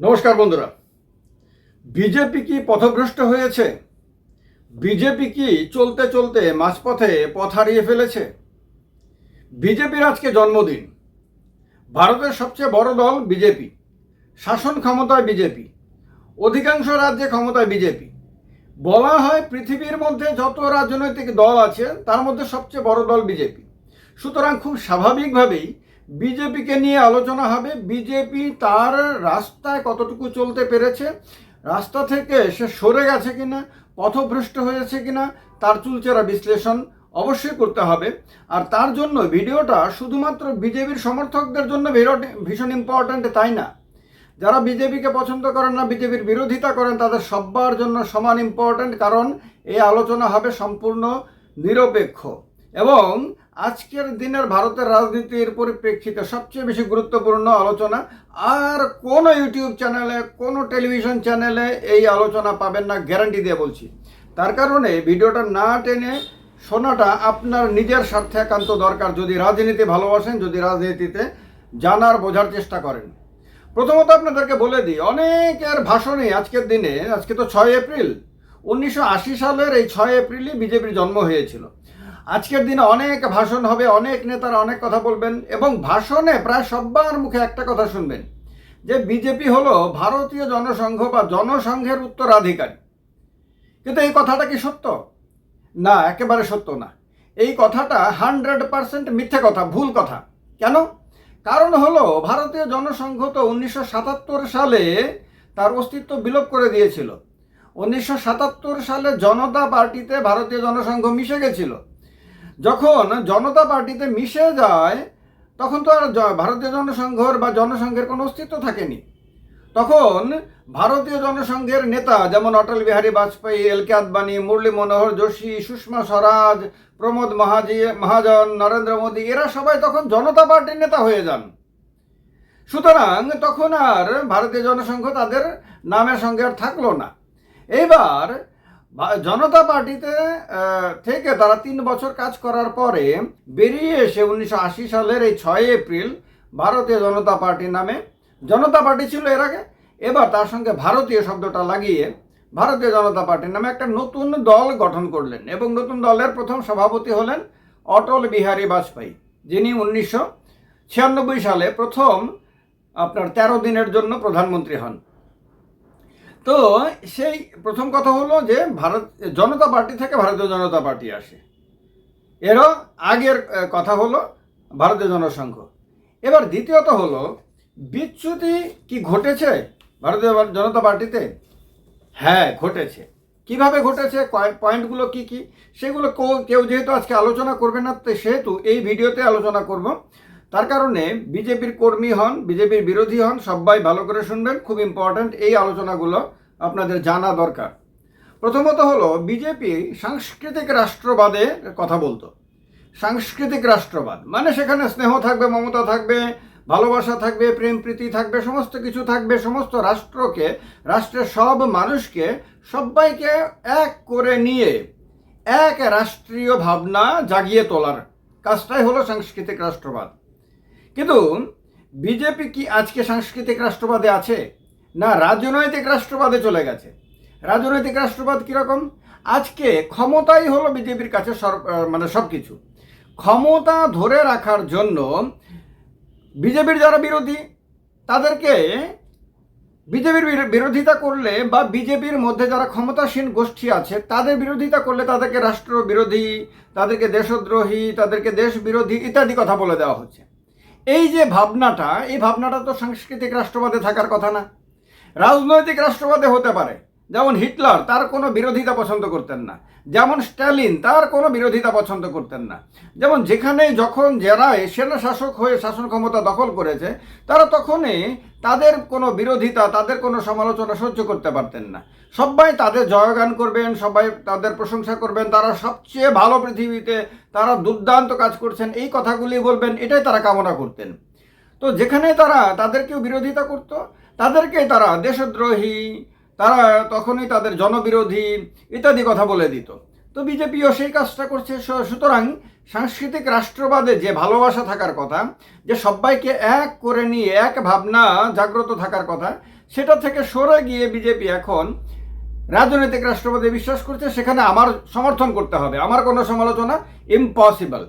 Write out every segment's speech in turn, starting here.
নমস্কার বন্ধুরা। বিজেপি কি পথভ্রষ্ট হয়েছে? বিজেপি কি চলতে চলতে মাঝপথে পথ হারিয়ে ফেলেছে? বিজেপির আজকে জন্মদিন। ভারতের সবচেয়ে বড় দল বিজেপি। শাসন ক্ষমতায় বিজেপি। অধিকাংশ রাজ্যে ক্ষমতায় বিজেপি। বলা হয় পৃথিবীর মধ্যে যত রাজনৈতিক দল আছে, তার মধ্যে সবচেয়ে বড় দল বিজেপি। সুতরাং খুব স্বাভাবিকভাবেই বিজেপিকে নিয়ে আলোচনা হবে। বিজেপি তার রাস্তায় কতটুকু চলতে পেরেছে, রাস্তা থেকে সে সরে গেছে কিনা, পথভ্রষ্ট হয়েছে কিনা, তার চুলচেরা বিশ্লেষণ অবশ্যই করতে হবে। আর তার জন্য ভিডিওটা শুধুমাত্র বিজেপির সমর্থকদের জন্য ভীষণ ইম্পর্ট্যান্ট তাই না? যারা বিজেপিকে পছন্দ করেন না, বিজেপির বিরোধিতা করেন, তাদের সবার জন্য সমান ইম্পর্ট্যান্ট কারণ এই আলোচনা হবে সম্পূর্ণ নিরপেক্ষ। এবং আজকের দিনের ভারতের রাজনীতির পরিপ্রেক্ষিতে সবচেয়ে বেশি গুরুত্বপূর্ণ আলোচনা, আর কোনো ইউটিউব চ্যানেলে, কোনো টেলিভিশন চ্যানেলে এই আলোচনা পাবেন না গ্যারান্টি দিয়ে বলছি। তার কারণে ভিডিওটা না টেনে শোনাটা আপনার নিজের স্বার্থে একান্ত দরকার। যদি রাজনীতি ভালোবাসেন, যদি রাজনীতিতে জানার বোঝার চেষ্টা করেন। প্রথমত আপনাদেরকে বলে দিই, অনেকের ভাষণে আজকের দিনে, আজকে তো ছয় এপ্রিল, উনিশশো আশি সালের এই ছয় এপ্রিলই বিজেপির জন্ম হয়েছিল। আজকের দিনে অনেক ভাষণ হবে, অনেক নেতারা অনেক কথা বলবেন এবং ভাষণে প্রায় সব্বার মুখে একটা কথা শুনবেন। যে বিজেপি হলো ভারতীয় জনসংঘ বা জনসংঘের উত্তরাধিকারী। কিন্তু এই কথাটা কি সত্য? না, একেবারে সত্য না। এই কথাটা হান্ড্রেড পার্সেন্ট মিথ্যে কথা, ভুল কথা। কেন? কারণ হলো ভারতীয় জনসংঘ তো উনিশশো সাতাত্তর সালে তার অস্তিত্ব বিলোপ করে দিয়েছিল। উনিশশো সাতাত্তর সালে জনতা পার্টিতে ভারতীয় জনসংঘ মিশে গেছিল। যখন জনতা পার্টিতে মিশে যায়, তখন তো আর ভারতীয় জনসংঘর বা জনসংঘের কোনো অস্তিত্ব থাকেনি। তখন ভারতীয় জনসংঘের নেতা যেমন অটল বিহারী বাজপেয়ী এল কে আদবানি, মুরলী মনোহর যোশী, সুষমা স্বরাজ, প্রমোদ মহাজি, মহাজন নরেন্দ্র মোদী, এরা সবাই তখন জনতা পার্টির নেতা হয়ে যান। সুতরাং তখন আর ভারতীয় জনসংঘ তাদের নামের সঙ্গে আর থাকল না। এইবার ভা- জনতা পার্টিতে থেকে তারা তিন বছর কাজ করার পরে বেরিয়ে এসে উনিশশো আশি সালের এই ছয় এপ্রিল ভারতীয় জনতা পার্টি নামে, জনতা পার্টি ছিল এর আগে, এবার তার সঙ্গে ভারতীয় শব্দটা লাগিয়ে ভারতীয় জনতা পার্টি নামে একটা নতুন দল গঠন করলেন এবং নতুন দলের প্রথম সভাপতি হলেন অটল বিহারী বাজপেয়ী, যিনি উনিশশো ছিয়ানব্বই সালে প্রথম আপনার তেরো দিনের জন্য প্রধানমন্ত্রী হন। তো সেই প্রথম কথা হলো যে ভারত, জনতা পার্টি থেকে ভারতীয় জনতা পার্টি আসে। এরও আগের কথা হলো ভারতীয় জনসংঘ। এবার দ্বিতীয়ত হলো, বিচ্যুতি কি ঘটেছে ভারতীয় জনতা পার্টিতে? হ্যাঁ ঘটেছে। কীভাবে ঘটেছে? পয়েন্টগুলো কি কি? সেগুলো কেউ যেহেতু আজকে আলোচনা করবে না সেহেতু এই ভিডিওতে আলোচনা করব। তার কারণে বিজেপির কর্মী হন, বিজেপির বিরোধী হন, সবাই ভালো করে শুনবেন। খুব ইম্পর্ট্যান্ট এই আলোচনাগুলো আপনাদের জানা দরকার। প্রথমত হলো, বিজেপি সাংস্কৃতিক রাষ্ট্রবাদে কথা বলতো। সাংস্কৃতিক রাষ্ট্রবাদ মানে সেখানে স্নেহ থাকবে, মমতা থাকবে, ভালোবাসা থাকবে, প্রেম, প্রীতি থাকবে, সমস্ত কিছু থাকবে, সমস্ত রাষ্ট্রকে, রাষ্ট্রের সব মানুষকে, সবাইকে এক করে নিয়ে এক রাষ্ট্রীয় ভাবনা জাগিয়ে তোলার কাজটাই হলো সাংস্কৃতিক রাষ্ট্রবাদ। কিন্তু বিজেপি কি আজকে সাংস্কৃতিক রাষ্ট্রবাদে আছে? না, রাজনৈতিক রাষ্ট্রবাদে চলে গেছে। রাজনৈতিক রাষ্ট্রবাদ কীরকম? আজকে ক্ষমতাই হলো বিজেপির কাছে মানে সব কিছু ক্ষমতা ধরে রাখার জন্য বিজেপির যারা বিরোধী, তাদেরকে বিজেপির বিরো- বিরোধিতা করলে বা বিজেপির মধ্যে যারা ক্ষমতাসীন গোষ্ঠী আছে, তাদের বিরোধিতা করলে তাদেরকে রাষ্ট্র বিরোধী তাদেরকে দেশদ্রোহী, তাদেরকে দেশ বিরোধী ইত্যাদি কথা বলে দেওয়া হচ্ছে। এই যে ভাবনাটা, এই ভাবনাটা তো সাংস্কৃতিক রাষ্ট্রবাদে থাকার কথা না। রাজনৈতিক রাষ্ট্রবাদে হতে পারে। যেমন হিটলার, তার কোনো বিরোধিতা পছন্দ করতেন না। যেমন স্ট্যালিন, তার কোনো বিরোধিতা পছন্দ করতেন না। যেমন যেখানে যখন যারা সেনা শাসক হয়ে শাসন ক্ষমতা দখল করেছে, তারা তখনই তাদের কোনো বিরোধিতা, তাদের কোনো সমালোচনা সহ্য করতে পারতেন না। সবাই তাদের জয়গান করবেন, সবাই তাদের প্রশংসা করবেন, তারা সবচেয়ে ভালো পৃথিবীতে তারা দুর্দান্ত কাজ করছেন, এই কথাগুলি বলবেন, এটাই তারা কামনা করতেন। তো যেখানে তারা তাদেরকেও বিরোধিতা করত তাদেরকে তারা দেশদ্রোহী তারা তখনই তাদের জনবিরোধী ইত্যাদি কথা বলে দিত। তো বিজেপিও সেই কাজটা করছে। সুতরাং সাংস্কৃতিক রাষ্ট্রবাদে যে ভালোবাসা থাকার কথা, যে সবাইকে এক করে নিয়ে, এক ভাবনা জাগ্রত থাকার কথা, সেটা থেকে সরে গিয়ে বিজেপি এখন রাজনৈতিক রাষ্ট্রবাদে বিশ্বাস করছে। সেখানে আমার সমর্থন করতে হবে। আমার কোনো সমালোচনা ইম্পসিবল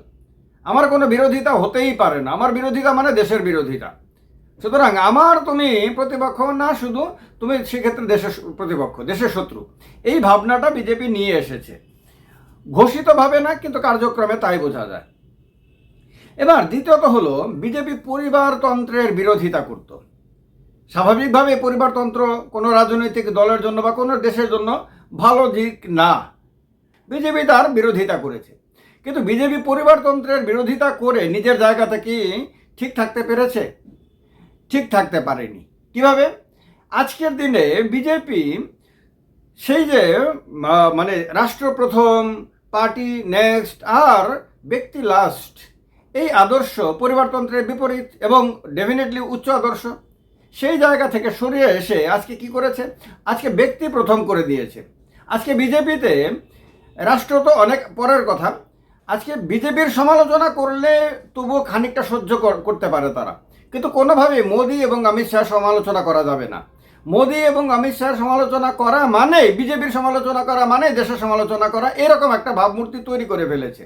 আমার কোনো বিরোধিতা হতেই পারে না। আমার বিরোধিতা মানে দেশের বিরোধিতা। সুতরাং আমার তুমি প্রতিপক্ষ না, শুধু তুমি সেক্ষেত্রে দেশের প্রতিপক্ষ, দেশের শত্রু। এই ভাবনাটা বিজেপি নিয়ে এসেছে। ঘোষিতভাবে না, কিন্তু কার্যক্রমে তাই বোঝা যায়। এবার দ্বিতীয়ত হলো, বিজেপি পরিবারতন্ত্রের বিরোধিতা করত। স্বাভাবিকভাবে পরিবারতন্ত্র কোনো রাজনৈতিক দলের জন্য বা কোনো দেশের জন্য ভালো দিক না। বিজেপি তার বিরোধিতা করেছে। কিন্তু বিজেপি পরিবারতন্ত্রের বিরোধিতা করে নিজের জায়গা থেকে ঠিক থাকতে পেরেছে? ঠিক থাকতে পারেনি। কীভাবে? আজকের দিনে বিজেপি সেই যে মানে রাষ্ট্র প্রথম, পার্টি নেক্সট, আর ব্যক্তি লাস্ট, এই আদর্শ পরিবারতন্ত্রের বিপরীত এবং ডেফিনেটলি উচ্চ আদর্শ, সেই জায়গা থেকে সরিয়ে এসে আজকে কি করেছে? আজকে ব্যক্তি প্রথম করে দিয়েছে। আজকে বিজেপিতে রাষ্ট্র তো অনেক পরের কথা, আজকে বিজেপির সমালোচনা করলে তবুও খানিকটা সহ্য কর- করতে পারে তারা। কিন্তু কোনোভাবে মোদী এবং অমিত শাহ সমালোচনা করা যাবে না। মোদি এবং অমিত শাহের সমালোচনা করা মানে বিজেপির সমালোচনা করা মানে দেশের সমালোচনা করা এরকম একটা ভাবমূর্তি তৈরি করে ফেলেছে।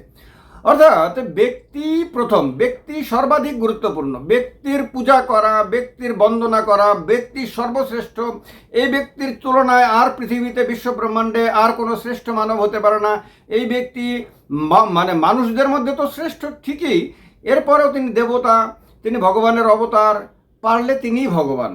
অর্থাৎ ব্যক্তি প্রথম, ব্যক্তি সর্বাধিক গুরুত্বপূর্ণ। ব্যক্তির পূজা করা, ব্যক্তির বন্দনা করা, ব্যক্তি সর্বশ্রেষ্ঠ, এই ব্যক্তির তুলনায় আর পৃথিবীতে বিশ্ব ব্রহ্মাণ্ডে আর কোনো শ্রেষ্ঠ মানব হতে পারে না। এই ব্যক্তি মানে মানুষদের মধ্যে তো শ্রেষ্ঠ ঠিকই, এরপরেও তিনি দেবতা তিনি ভগবানের অবতার, পারলে তিনিই ভগবান।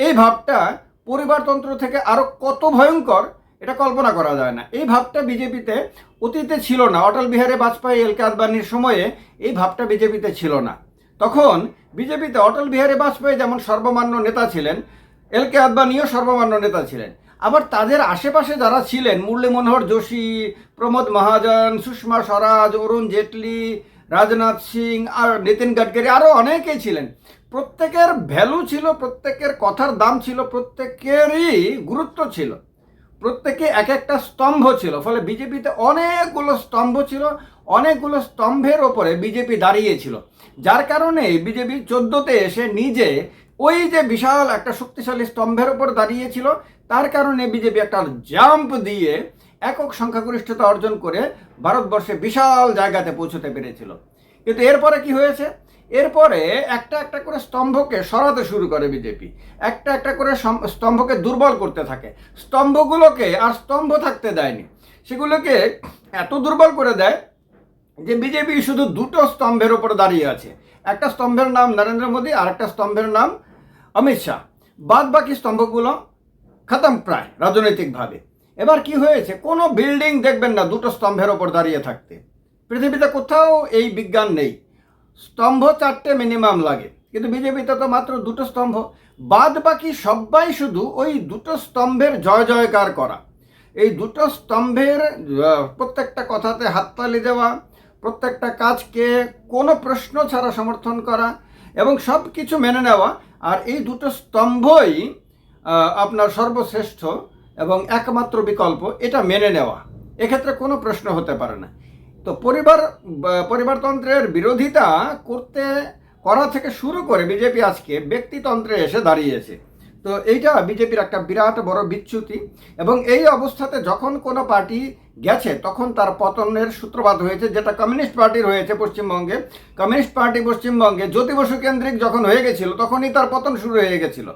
এই ভাবটা পরিবারতন্ত্র থেকে আরও কত ভয়ঙ্কর, এটা কল্পনা করা যায় না। এই ভাবটা বিজেপিতে অতীতে ছিল না। অটল বিহারী বাজপেয়ী, এল কে আদবানির সময়ে এই ভাবটা বিজেপিতে ছিল না। তখন বিজেপিতে অটল বিহারী বাজপেয়ী যেমন সর্বমান্য নেতা ছিলেন, এল কে আদবানিও সর্বমান্য নেতা ছিলেন। আবার তাদের আশেপাশে যারা ছিলেন মুরলী মনোহর যোশী, প্রমোদ মহাজন, সুষমা স্বরাজ, অরুণ জেটলি রাজনাথ সিং আর নিতিন গডকরি আরও অনেকেই ছিলেন। প্রত্যেকের ভ্যালু ছিল, প্রত্যেকের কথার দাম ছিল, প্রত্যেকেরই গুরুত্ব ছিল। প্রত্যেকে এক একটা স্তম্ভ ছিল, ফলে বিজেপিতে অনেকগুলো স্তম্ভ ছিল, অনেকগুলো স্তম্ভের ওপরে বিজেপি দাঁড়িয়েছিল যার কারণে বিজেপি চোদ্দোতে এসে নিজে ওই যে বিশাল একটা শক্তিশালী স্তম্ভের ওপর দাঁড়িয়েছিল তার কারণে বিজেপি একটা জাম্প দিয়ে একক সংখ্যাগরিষ্ঠতা অর্জন করে ভারতবর্ষে বিশাল জায়গাতে পৌঁছতে পেরেছিল। কিন্তু এরপরে কি হয়েছে? এরপরে একটা একটা করে স্তম্ভকে সরাতে শুরু করে বিজেপি। একটা একটা করে স্তম্ভকে দুর্বল করতে থাকে। স্তম্ভগুলোকে আর স্তম্ভ থাকতে দেয়নি। সেগুলোকে এত দুর্বল করে দেয় যে বিজেপি শুধু দুটো স্তম্ভের উপর দাঁড়িয়ে আছে। একটা স্তম্ভের নাম নরেন্দ্র মোদী, আর একটা স্তম্ভের নাম অমিত শাহ। বাদ বাকি স্তম্ভগুলো খতম প্রায় রাজনৈতিকভাবে। এবার কি হয়েছে? কোনো বিল্ডিং দেখবেন না, দুটো স্তম্ভের ওপর দাঁড়িয়ে থাকতে। পৃথিবীতে কোথাও এই বিজ্ঞান নেই। স্তম্ভ চারটে মিনিমাম লাগে। কিন্তু বিজেপিতে তো মাত্র দুটো স্তম্ভ। বাদ বাকি সবাই শুধু ওই দুটো স্তম্ভের জয় জয়কার করা। এই দুটো স্তম্ভের প্রত্যেকটা কথাতে হাততালি দেওয়া, প্রত্যেকটা কাজকে কোনো প্রশ্ন ছাড়া সমর্থন করা এবং সব কিছু মেনে নেওয়া। আর এই দুটো স্তম্ভই আপনার সর্বশ্রেষ্ঠ এবং একমাত্র বিকল্প এটা মেনে নেওয়া। এক্ষেত্রে কোনো প্রশ্ন হতে পারে না। তো পরিবার পরিবারতন্ত্রের বিরোধিতা করতে, করা থেকে শুরু করে বিজেপি আজকে ব্যক্তিতন্ত্রে এসে দাঁড়িয়েছে। তো এইটা বিজেপির একটা বিরাট বড় বিচ্যুতি এবং এই অবস্থাতে যখন কোনো পার্টি গেছে, তখন তার পতনের সূত্রপাত হয়েছে, যেটা কমিউনিস্ট পার্টির হয়েছে পশ্চিমবঙ্গে। কমিউনিস্ট পার্টি পশ্চিমবঙ্গে জ্যোতি বসু কেন্দ্রিক যখন হয়ে গেছিল, তখনই তার পতন শুরু হয়ে গেছিল।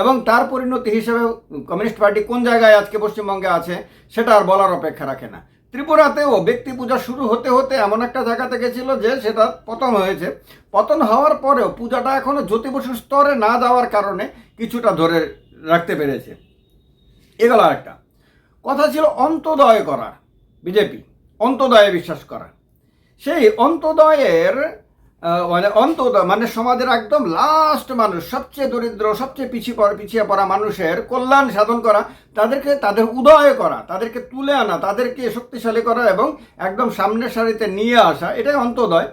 এবং তার পরিণতি হিসেবে কমিউনিস্ট পার্টি কোন জায়গায় আজকে পশ্চিমবঙ্গে আছে, সেটা আর বলার অপেক্ষা রাখে না। ত্রিপুরাতেও ব্যক্তি পূজা শুরু হতে হতে এমন একটা জায়গাতে গেছিল যে সেটা পতন হয়েছে। পতন হওয়ার পরেও পূজাটা এখনও জ্যোতি বসুর স্তরে না যাওয়ার কারণে কিছুটা ধরে রাখতে পেরেছে। এগুলো একটা কথা ছিল অন্তদয় করা বিজেপি, অন্তদয়ে বিশ্বাস করা। সেই অন্তদয়ের মানে অন্তদয় মানে সমাজের একদম লাস্ট মানুষ, সবচেয়ে দরিদ্র, সবচেয়ে পিছিয়ে পড়া পিছিয়ে পড়া মানুষের কল্যাণ সাধন করা, তাদেরকে, তাদের উদয় করা, তাদেরকে তুলে আনা, তাদেরকে শক্তিশালী করা এবং একদম সামনের সারিতে নিয়ে আসা, এটাই অন্তদয়।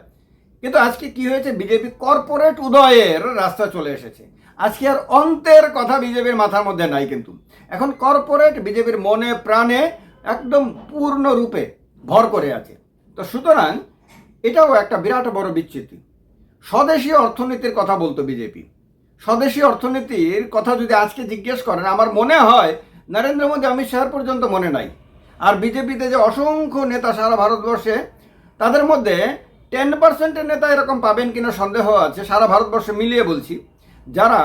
কিন্তু আজকে কি হয়েছে? বিজেপি কর্পোরেট উদয়ের রাস্তা চলে এসেছে। আজকে আর অন্তের কথা বিজেপির মাথার মধ্যে নাই কিন্তু। এখন কর্পোরেট বিজেপির মনে, প্রাণে একদম পূর্ণরূপে ভর করে আছে। তো সুতরাং এটাও একটা বিরাট বড় বিচ্যুতি। স্বদেশী অর্থনীতির কথা বলতো বিজেপি। স্বদেশী অর্থনীতির কথা যদি আজকে জিজ্ঞেস করেন, আমার মনে হয় নরেন্দ্র মোদী, অমিত শাহ পর্যন্ত মনে নাই। আর বিজেপিতে যে অসংখ্য নেতা সারা ভারতবর্ষে, তাদের মধ্যে টেন পার্সেন্টের নেতা এরকম পাবেন কিনা সন্দেহ আছে, সারা ভারতবর্ষে মিলিয়ে বলছি। যারা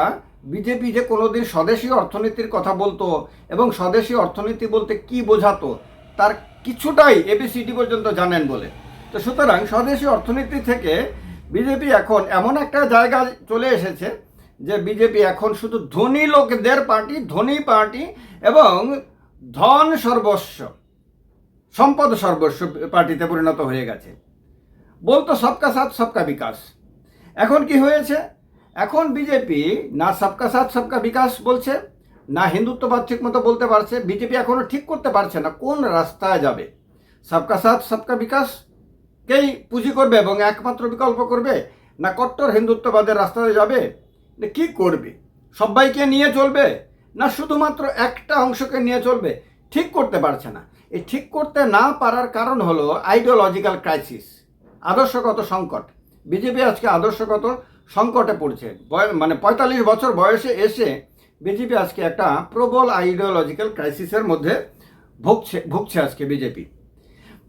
বিজেপি যে কোনোদিন স্বদেশী অর্থনীতির কথা বলতো এবং স্বদেশী অর্থনীতি বলতে কি বোঝাতো, তার কিছুটাই এবিসিডি পর্যন্ত জানেন বলে। তো সুতরাং স্বদেশী অর্থনীতি থেকে বিজেপি এখন এমন একটা জায়গা চলে এসেছে যে বিজেপি এখন শুধু ধনী লোকদের পার্টি, ধনী পার্টি এবং ধন সর্বস্ব, সম্পদ সর্বস্ব পার্টিতে পরিণত হয়ে গেছে। বলতো সবকা সাথ, সবকা বিকাশ। এখন কি হয়েছে? এখন বিজেপি না সবকা সাথ, সবকা বিকাশ বলছে, না হিন্দুত্ববাদ ঠিক মতো বলতে পারছে। বিজেপি এখনও ঠিক করতে পারছে না, কোন রাস্তায় যাবে? সবকা সাথ, সবকা বিকাশ কেই পুঁজি করবে এবং একমাত্র বিকল্প করবে? না কট্টর হিন্দুত্ববাদের রাস্তায় যাবে? কি করবে? সবাইকে নিয়ে চলবে? না শুধুমাত্র একটা অংশকে নিয়ে চলবে? ঠিক করতে পারছে না। এই ঠিক করতে না পারার কারণ হলো আইডিওলজিক্যাল ক্রাইসিস আদর্শগত সংকট। বিজেপি আজকে আদর্শগত সংকটে পড়ছে। বয়- মানে পঁয়তাল্লিশ বছর বয়সে এসে বিজেপি আজকে একটা প্রবল আইডিওলজিক্যাল ক্রাইসিসের মধ্যে ভুগছে ভুগছে আজকে বিজেপি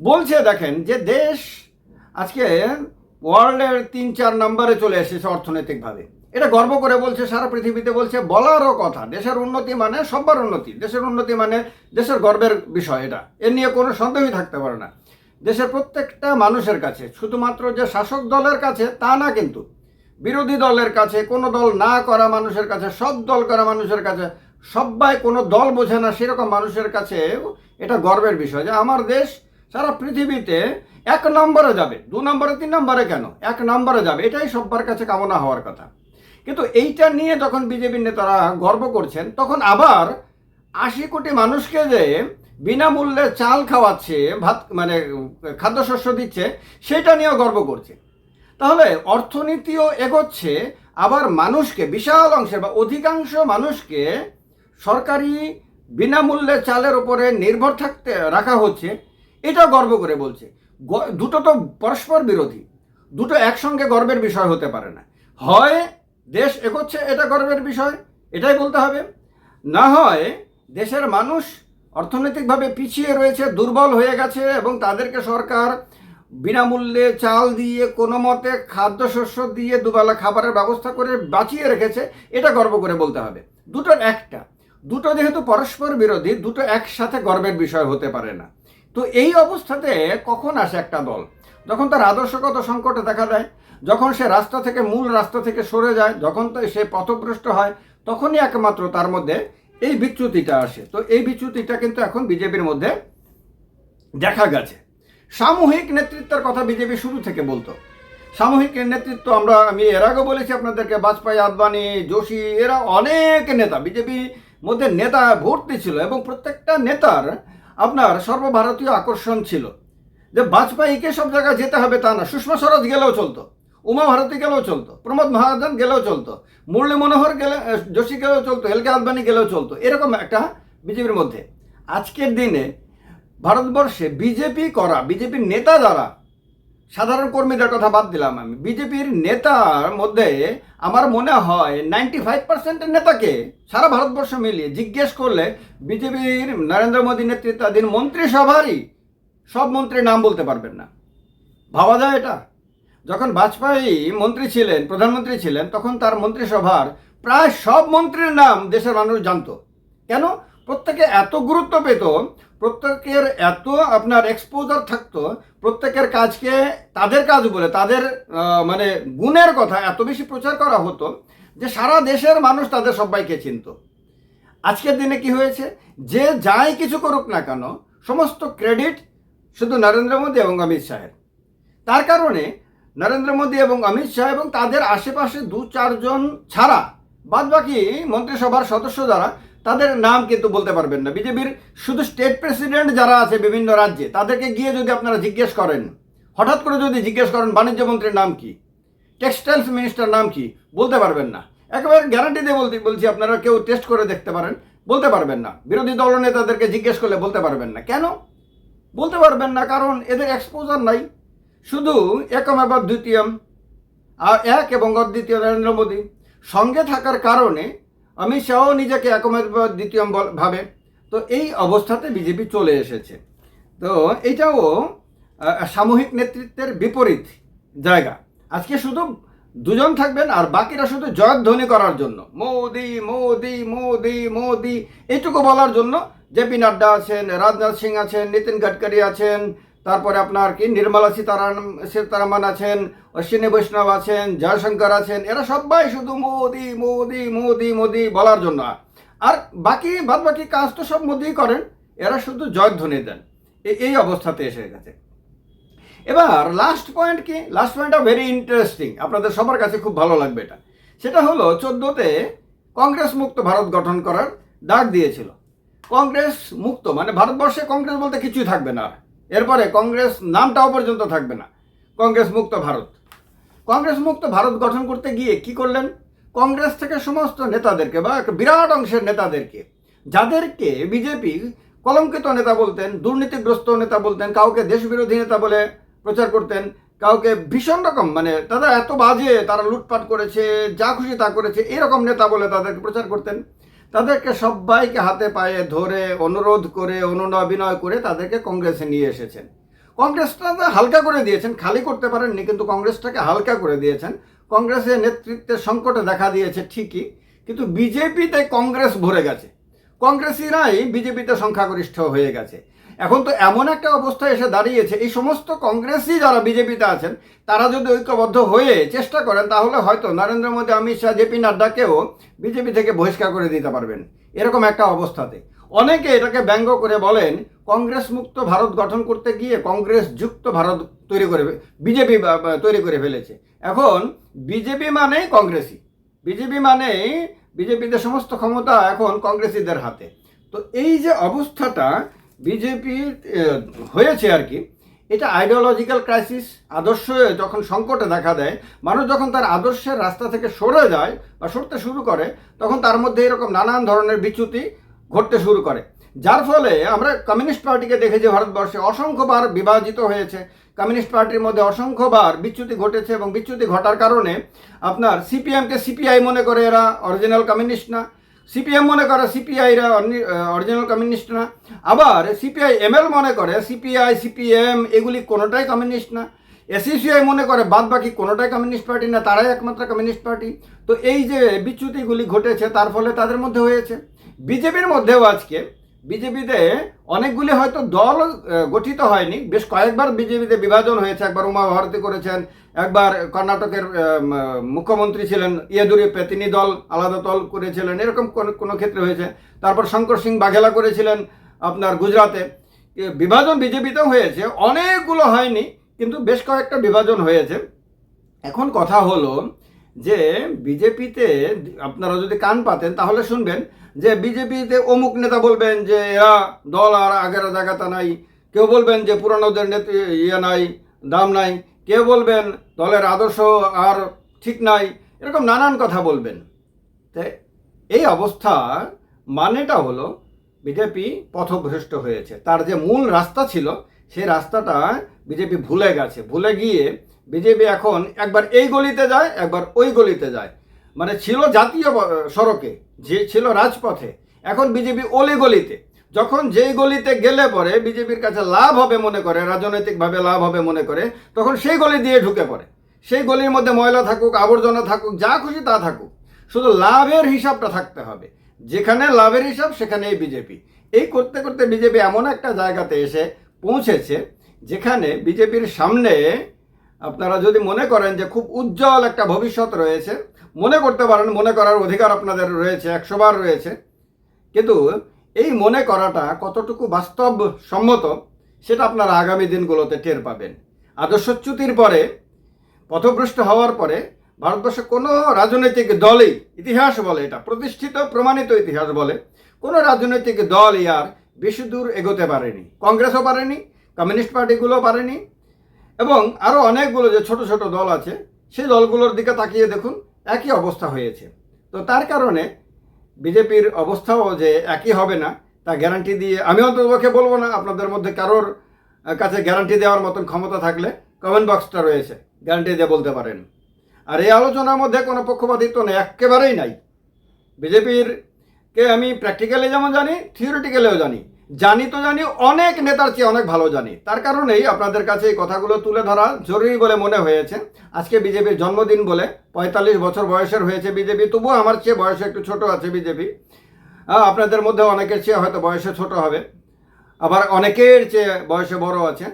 বলছে, দেখেন, যে দেশ আজকে ওয়ার্ল্ডের তিন চার নম্বরে চলে এসেছে অর্থনৈতিকভাবে। এটা গর্ব করে বলছে, সারা পৃথিবীতে বলছে, বলারও কথা, দেশের উন্নতি মানে সবার উন্নতি, দেশের উন্নতি মানে দেশের গর্বের বিষয় এটা, এ নিয়ে কোনো সন্দেহই থাকতে পারে না। দেশের প্রত্যেকটা মানুষের কাছে, শুধুমাত্র যে শাসক দলের কাছে, তা না কিন্তু বিরোধী দলের কাছে, কোনো দল না করা মানুষের কাছে, সব দল করা মানুষের কাছে সবাই কোনো দল বোঝে না সেরকম মানুষের কাছে এটা গর্বের বিষয় যে আমার দেশ সারা পৃথিবীতে এক নম্বরে যাবে। দু নম্বরে, তিন নম্বরে কেন? এক নম্বরে যাবে। এটাই সবার কাছে কামনা হওয়ার কথা। কিন্তু এইটা নিয়ে যখন বিজেপির নেতারা গর্ব করছেন, তখন আবার আশি কোটি মানুষকে যে বিনামূল্যে চাল খাওয়াচ্ছে, ভাত মানে খাদ্যশস্য দিচ্ছে, সেটা নিয়েও গর্ব করছে। তাহলে অর্থনীতিও এগোচ্ছে, আবার মানুষকে, বিশাল অংশের বা অধিকাংশ মানুষকে সরকারি বিনামূল্যে চালের উপরে নির্ভর থাকতে, রাখা হচ্ছে। এটা গর্ব করে বলছে। দুটো তো পরস্পর বিরোধী। দুটো একসঙ্গে গর্বের বিষয় হতে পারে না। হয় দেশ এগোচ্ছে, এটা গর্বের বিষয়, এটাই বলতে হবে। না হয় দেশের মানুষ অর্থনৈতিকভাবে পিছিয়ে রয়েছে, দুর্বল হয়ে গেছে এবং তাদেরকে সরকার বিনামূল্যে চাল দিয়ে কোনো মতে খাদ্যশস্য দিয়ে দুবেলা খাবারের ব্যবস্থা করে বাঁচিয়ে রেখেছে, এটা গর্ব করে বলতে হবে। দুটোর একটা। দুটো যেহেতু পরস্পর বিরোধী, দুটো একসাথে গর্বের বিষয় হতে পারে না। তো এই অবস্থাতে কখন আসে একটা দল? যখন তার আদর্শগত সংকটে দেখা দেয়, যখন সে রাস্তা থেকে, মূল রাস্তা থেকে সরে যায়, যখন তো সে পথভ্রষ্ট হয়, তখনই একমাত্র তার মধ্যে এই বিচ্যুতিটা আসে। তো এই বিচ্যুতিটা কিন্তু এখন বিজেপির মধ্যে দেখা গেছে। সামূহিক নেতৃত্বের কথা বিজেপি শুরু থেকে বলতো। সামূহিক নেতৃত্ব আমরা, আমি এর আগে বলেছি আপনাদেরকে, বাজপেয়ী, আদবানি, যোশী, এরা অনেক নেতা। বিজেপি মধ্যে নেতা ভর্তি ছিল এবং প্রত্যেকটা নেতার আপনার সর্বভারতীয় আকর্ষণ ছিল। যে বাজপেয়ীকে সব জায়গায় যেতে হবে তা না। সুষমা স্বরাজ গেলেও চলতো উমা ভারতী গেলেও চলতো, প্রমোদ মহাজন গেলেও চলতো, মুরলী মনোহর গেলে যোশী গেলেও চলতো এলকে আদবানি গেলেও চলতো। এরকম একটা বিজেপির মধ্যে। আজকের দিনে ভারতবর্ষে বিজেপি করা, বিজেপির নেতা যারা, সাধারণ কর্মীদের কথা বাদ দিলাম আমি, বিজেপির নেতার মধ্যে আমার মনে হয় নাইনটি ফাইভ পার্সেন্টের নেতাকে সারা ভারতবর্ষ মিলিয়ে জিজ্ঞেস করলে বিজেপির নরেন্দ্র মোদী নেতৃত্বাধীন মন্ত্রিসভারই সব মন্ত্রীর নাম বলতে পারবেন না। ভাবা যায় এটা? যখন বাজপেয়ী মন্ত্রী ছিলেন, প্রধানমন্ত্রী ছিলেন, তখন তার মন্ত্রিসভার প্রায় সব মন্ত্রীর নাম দেশের মানুষ জানতো। কেন? প্রত্যেকে এত গুরুত্ব পেত প্রত্যেকের এত আপনার এক্সপোজার থাকতো, প্রত্যেকের কাজকে তাদের কাজ বলে, তাদের মানে গুণের কথা এত বেশি প্রচার করা হতো যে সারা দেশের মানুষ তাদের সবাইকে চিনত। আজকের দিনে কি হয়েছে? যে যাই কিছু করুক না কেন, সমস্ত ক্রেডিট শুধু নরেন্দ্র মোদী এবং অমিত শাহের। তার কারণে নরেন্দ্র মোদী এবং অমিত শাহ এবং তাদের আশেপাশে দু চারজন ছাড়া বাদ বাকি মন্ত্রিসভার সদস্য যারা তাদের নাম কিন্তু বলতে পারবেন না। বিজেপির শুধু স্টেট প্রেসিডেন্ট যারা আছে বিভিন্ন রাজ্যে, তাদেরকে গিয়ে যদি আপনারা জিজ্ঞেস করেন, হঠাৎ করে যদি জিজ্ঞেস করেন, বাণিজ্য মন্ত্রীর নাম কি? টেক্সটাইলস মিনিস্টার নাম কি? বলতে পারবেন না। একেবারে গ্যারান্টি দিয়ে বলতে বলছি, আপনারা কেউ টেস্ট করে দেখতে পারেন, বলতে পারবেন না। বিরোধী দলনেতাদেরকে জিজ্ঞেস করলে বলতে পারবেন না। কেন? বলতে পারবেন না, কারণ এদের এক্সপোজার নাই। শুধু একম এবার দ্বিতীয়ম, আর এক এবং অদ্বিতীয় নরেন্দ্র মোদী। সঙ্গে থাকার কারণে অমিত শাহও নিজেকে একম এবার দ্বিতীয়ম বল- ভাবে। তো এই অবস্থাতে বিজেপি চলে এসেছে। তো এটাও সামূহিক নেতৃত্বের বিপরীত জায়গা। আজকে শুধু দুজন থাকবেন আর বাকিরা শুধু জয়ধ্বনি করার জন্য। মোদি মোদি মোদি মোদি। এইটুকু বলার জন্য জেপি নাড্ডা আছেন, রাজনাথ সিং আছেন, নিতিন গডকরি আছেন তারপরে আপনার কি নির্মলা সীতারাম, সীতারামন আছেন, অশ্বিনী বৈষ্ণব আছেন, জয়শঙ্কর আছেন, এরা সবাই শুধু মোদি মোদি মোদি মোদি বলার জন্য। আর বাকি বাদ বাকি কাজ তো সব মোদিই করেন, এরা শুধু জয়ধ্বনি দেন। এই অবস্থাতে এসে গেছে। এবার লাস্ট পয়েন্ট কি? লাস্ট পয়েন্টটা ভেরি ইন্টারেস্টিং আপনাদের সবার কাছে খুব ভালো লাগবে এটা। সেটা হলো, চোদ্দোতে কংগ্রেস মুক্ত ভারত গঠন করার ডাক দিয়েছিল। কংগ্রেস মুক্ত মানে ভারতবর্ষে কংগ্রেস বলতে কিছুই থাকবে না আর। এরপরে কংগ্রেস নামটাও পর্যন্ত থাকবে না। কংগ্রেস মুক্ত ভারত। কংগ্রেস মুক্ত ভারত গঠন করতে গিয়ে কি করলেন? কংগ্রেস থেকে সমস্ত নেতাদেরকে বা একটা বিরাট অংশের নেতাদেরকে, যাদেরকে বিজেপি কলঙ্কিত নেতা বলতেন, দুর্নীতিগ্রস্ত নেতা বলতেন, কাউকে দেশবিরোধী নেতা বলে প্রচার করতেন, কাউকে ভীষণ রকম মানে তারা এত বাজে, তারা লুটপাট করেছে, যা খুশি তা করেছে, এরকম নেতা বলে তাদেরকে প্রচার করতেন। তাদেরকে সবাইকে হাতে পায়ে ধরে, অনুরোধ করে, অনুনয় করে তাদেরকে কংগ্রেসে নিয়ে এসেছেন। কংগ্রেসটা হালকা করে দিয়েছেন, খালি করতে পারেননি, কিন্তু কংগ্রেসটাকে হালকা করে দিয়েছেন। কংগ্রেসের নেতৃত্বের সংকটে দেখা দিয়েছে ঠিকই, কিন্তু বিজেপিতে কংগ্রেস ভরে গেছে। কংগ্রেসিরাই বিজেপিতে সংখ্যাগরিষ্ঠ হয়ে গেছে। এখন তো এমন একটা অবস্থা এসে দাঁড়িয়েছে, এই সমস্ত কংগ্রেসই যারা বিজেপিতে আছেন, তারা যদি ঐক্যবদ্ধ হয়ে চেষ্টা করেন, তাহলে হয়তো নরেন্দ্র মোদী, অমিত শাহ জেপি নাড্ডাকেও বিজেপি থেকে বহিষ্কার করে দিতে পারবেন, এরকম একটা অবস্থাতে। অনেকে এটাকে ব্যঙ্গ করে বলেন, কংগ্রেস মুক্ত ভারত গঠন করতে গিয়ে কংগ্রেস যুক্ত ভারত তৈরি করে, বিজেপি তৈরি করে ফেলেছে। এখন বিজেপি মানেই কংগ্রেসই। বিজেপি মানেই বিজেপিতে সমস্ত ক্ষমতা এখন কংগ্রেসিদের হাতে। তো এই যে অবস্থাটা বিজেপি হয়েছে আর কি। এটা আইডিওলজিক্যাল ক্রাইসিস আদর্শ যখন সংকটে দেখা দেয়, মানুষ যখন তার আদর্শের রাস্তা থেকে সরে যায় বা সরতে শুরু করে, তখন তার মধ্যে এরকম নানান ধরনের বিচ্যুতি ঘটতে শুরু করে। যার ফলে আমরা কমিউনিস্ট পার্টিকে দেখেছি ভারতবর্ষে অসংখ্যবার বিভাজিত হয়েছে। কমিউনিস্ট পার্টির মধ্যে অসংখ্যবার বিচ্যুতি ঘটেছে এবং বিচ্যুতি ঘটার কারণে আপনার সিপিএমকে সিপিআই মনে করে এরা অরিজিনাল কমিউনিস্ট না। সিপিএম মনে করে সিপিআইরা অরিজিনাল কমিউনিস্ট না। আবার সিপিআই এমএল মনে করে সিপিআই সিপিএম এগুলি কোনোটাই কমিউনিস্ট না। এসিসিআই মনে করে বাদ বাকি কোনোটাই কমিউনিস্ট পার্টি না, তারাই একমাত্র কমিউনিস্ট পার্টি তো এই যে বিচ্যুতিগুলি ঘটেছে, তার ফলে তাদের মধ্যে হয়েছে। বিজেপির মধ্যেও আজকে বিজেপিতে অনেকগুলি হয়তো দল গঠিত হয়নি। বেশ কয়েকবার বিজেপিতে বিভাজন হয়েছে। একবার উমা ভারতী করেছেন, একবার কর্ণাটকের মুখ্যমন্ত্রী ছিলেন ইয়েদুরিপ্পে তিনি দল, আলাদা দল করেছিলেন। এরকম কোনো কোনো ক্ষেত্রে হয়েছে। তারপর শঙ্কর সিং বাঘেলা করেছিলেন আপনার গুজরাতে বিভাজন বিজেপিতেও হয়েছে। অনেকগুলো হয়নি, কিন্তু বেশ কয়েকটা বিভাজন হয়েছে। এখন কথা হলো যে, বিজেপিতে আপনারা যদি কান পাতেন, তাহলে শুনবেন যে বিজেপিতে অমুক নেতা বলবেন যে এরা দল আর আগের জায়গাতে নাই, কেউ বলবেন যে পুরানোদের নেতা ইয়ে নাই, দাম নাই, কেউ বলবেন দলের আদর্শ আর ঠিক নাই, এরকম নানান কথা বলবেন। তাই এই অবস্থা মানেটা হলো বিজেপি পথভ্রষ্ট হয়েছে। তার যে মূল রাস্তা ছিল সেই রাস্তাটা বিজেপি ভুলে গেছে। ভুলে গিয়ে বিজেপি এখন একবার এই গলিতে যায়, একবার ওই গলিতে যায়। মানে ছিল জাতীয় সড়কে, যে ছিল রাজপথে, এখন বিজেপি অলি গলিতে। যখন যেই গলিতে গেলে পরে বিজেপির কাছে লাভ হবে মনে করে, রাজনৈতিকভাবে লাভ হবে মনে করে, তখন সেই গলি দিয়ে ঢুকে পড়ে। সেই গলির মধ্যে ময়লা থাকুক, আবর্জনা থাকুক, যা খুশি তা থাকুক। শুধু লাভের হিসাবটা থাকতে হবে। যেখানে লাভের হিসাব, সেখানেই বিজেপি। এই করতে করতে বিজেপি এমন একটা জায়গাতে এসে পৌঁছেছে, যেখানে বিজেপির সামনে আপনারা যদি মনে করেন যে খুব উজ্জ্বল একটা ভবিষ্যৎ রয়েছে মনে করতে পারেন, মনে করার অধিকার আপনাদের রয়েছে একশোবার রয়েছে। কিন্তু এই মনে করাটা কতটুকু বাস্তব সম্মত সেটা আপনারা আগামী দিনগুলোতে টের পাবেন। আদর্শচ্যুতির পরে, পথভ্রষ্ট হওয়ার পরে, ভারতবর্ষে কোনো রাজনৈতিক দলই, ইতিহাস বলে এটা, প্রতিষ্ঠিত, প্রমাণিত ইতিহাস বলে, কোনো রাজনৈতিক দলই আর বেশি দূর এগোতে পারেনি। কংগ্রেসও পারেনি, কমিউনিস্ট পার্টিগুলো পারেনি, এবং আরও অনেকগুলো যে ছোট ছোট দল আছে, সেই দলগুলোর দিকে তাকিয়ে দেখুন একই অবস্থা হয়েছে। তো তার কারণে বিজেপির অবস্থাও যে একই হবে না, তা গ্যারান্টি দিয়ে আমি অন্ততপক্ষে বলব না, আপনাদের মধ্যে কারোর কাছে গ্যারান্টি দেওয়ার মতন ক্ষমতা থাকলে কমেন্ট বক্সটা রয়েছে গ্যারান্টি দিয়ে বলতে পারেন। আর এই আলোচনার মধ্যে কোনো পক্ষপাতিত্ব নেই, একেবারেই নাই। বিজেপির কে আমি প্র্যাকটিক্যালি যেমন জানি থিওরিটিক্যালিও জানি। জানি তো জানি, অনেক নেতার চেয়ে অনেক ভালো জানি। তার কারণেই আপনাদের কাছে এই কথাগুলো তুলে ধরা জরুরি বলে মনে হয়েছে। আজকে বিজেপির জন্মদিন বলে পঁয়তাল্লিশ বছর বয়সের হয়েছে বিজেপি, তবুও আমার চেয়ে বয়সে একটু ছোট আছে বিজেপি। আপনাদের মধ্যে অনেকের চেয়ে হয়তো বয়সে ছোট হবে, আবার অনেকের চেয়ে বয়সে বড় আছে।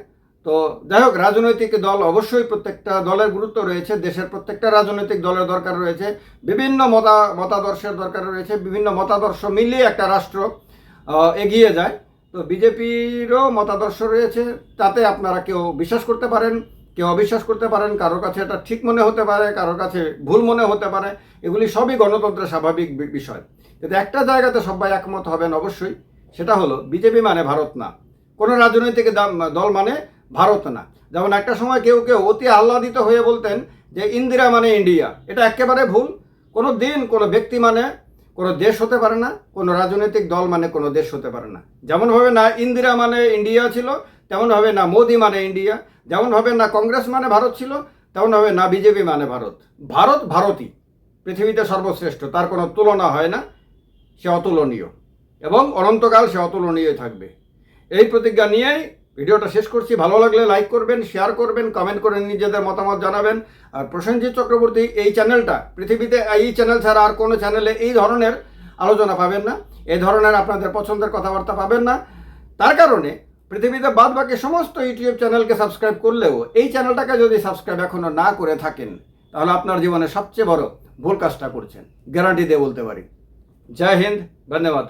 তো যাই হোক, রাজনৈতিক দল অবশ্যই প্রত্যেকটা দলের গুরুত্ব রয়েছে, দেশের প্রত্যেকটা রাজনৈতিক দলের দরকার রয়েছে, বিভিন্ন মতা মতাদর্শের দরকার রয়েছে, বিভিন্ন মতাদর্শ মিলিয়ে একটা রাষ্ট্র এগিয়ে যায়। তো বিজেপিরও মতাদর্শ রয়েছে, তাতে আপনারা কেউ বিশ্বাস করতে পারেন, কেউ অবিশ্বাস করতে পারেন কারোর কাছে এটা ঠিক মনে হতে পারে কারোর কাছে ভুল মনে হতে পারে, এগুলি সবই গণতন্ত্রের স্বাভাবিক বিষয়। কিন্তু একটা জায়গাতে সবাই একমত হবেন অবশ্যই, সেটা হলো বিজেপি মানে ভারত না। কোনো রাজনৈতিক দল মানে ভারত না। যেমন একটা সময় কেউ কেউ অতি আহ্লাদিত হয়ে বলতেন যে ইন্দিরা মানে ইন্ডিয়া, এটা একেবারে ভুল। কোনো দিন কোনো ব্যক্তি মানে কোনো দেশ হতে পারে না, কোনো রাজনৈতিক দল মানে কোনো দেশ হতে পারে না। যেমনভাবে না ইন্দিরা মানে ইন্ডিয়া ছিল, তেমনভাবে না মোদি মানে ইন্ডিয়া, যেমনভাবে না কংগ্রেস মানে ভারত ছিল, তেমনভাবে না বিজেপি মানে ভারত। ভারত ভারতই, পৃথিবীতে সর্বশ্রেষ্ঠ, তার কোনো তুলনা হয় না, সে অতুলনীয়। এবং অনন্তকাল সে অতুলনীয় থাকবে। এই প্রতিজ্ঞা নিয়েই ভিডিওটা শেষ করছি। ভালো লাগলে লাইক করবেন শেয়ার করবেন কমেন্ট করে নিজেদের মতামত জানাবেন। আর প্রসেনজিৎ চক্রবর্তী এই চ্যানেলটা পৃথিবীতে এই চ্যানেল ছাড়া আর কোনো চ্যানেলে এই ধরনের আলোচনা পাবেন না। এই ধরনের আপনাদের পছন্দের কথাবার্তা পাবেন না। তার কারণে পৃথিবীতে বাদ বাকি সমস্ত ইউটিউব চ্যানেলকে সাবস্ক্রাইব করলেও এই চ্যানেলটাকে যদি সাবস্ক্রাইব এখনও না করে থাকেন, তাহলে আপনার জীবনে সবচেয়ে বড় ভুল কাজটা করছেন। গ্যারান্টি দিয়ে বলতে পারি। জয় হিন্দ ধন্যবাদ